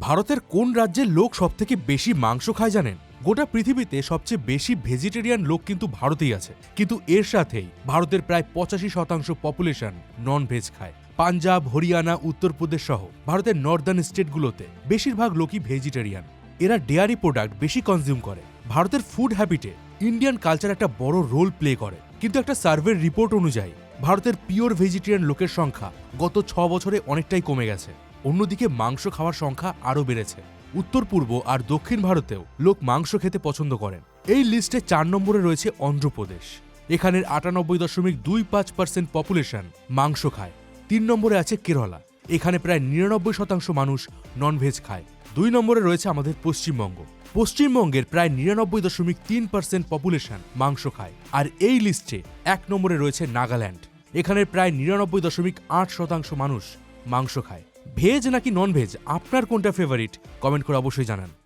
ভারতের কোন রাজ্যের লোক সবথেকে বেশি মাংস খায় জানেন? গোটা পৃথিবীতে সবচেয়ে বেশি ভেজিটেরিয়ান লোক কিন্তু ভারতেই আছে। কিন্তু এর সাথেই ভারতের প্রায় পঁচাশি শতাংশ পপুলেশন নন ভেজ খায়। পাঞ্জাব, হরিয়ানা, উত্তরপ্রদেশ সহ ভারতের নর্দার্ন স্টেটগুলোতে বেশিরভাগ লোকই ভেজিটেরিয়ান এরা ডেয়ারি প্রোডাক্ট বেশি কনজিউম করে। ভারতের ফুড হ্যাবিটে ইন্ডিয়ান কালচার একটা বড় রোল প্লে করে। কিন্তু একটা সার্ভের রিপোর্ট অনুযায়ী, ভারতের পিওর ভেজিটেরিয়ান লোকের সংখ্যা গত ছ বছরে অনেকটাই কমে গেছে। অন্যদিকে মাংস খাওয়ার সংখ্যা আরও বেড়েছে। উত্তর পূর্ব আর দক্ষিণ ভারতেও লোক মাংস খেতে পছন্দ করেন। এই লিস্টে চার নম্বরে রয়েছে অন্ধ্রপ্রদেশ। এখানের আটানব্বই দশমিক দুই পাঁচ পার্সেন্ট পপুলেশন মাংস খায়। তিন নম্বরে আছে কেরলা। এখানে প্রায় নিরানব্বই শতাংশ মানুষ ননভেজ খায়। দুই নম্বরে রয়েছে আমাদের পশ্চিমবঙ্গ। পশ্চিমবঙ্গের প্রায় নিরানব্বই দশমিক তিন পার্সেন্ট পপুলেশন মাংস খায়। আর এই লিস্টে এক নম্বরে রয়েছে নাগাল্যান্ড। এখানের প্রায় নিরানব্বই দশমিক আট শতাংশ মানুষ মাংস খায়। ভেজ নাকি নন ভেজ আপনার কোনটা ফেভারিট কমেন্ট করে অবশ্যই জানান।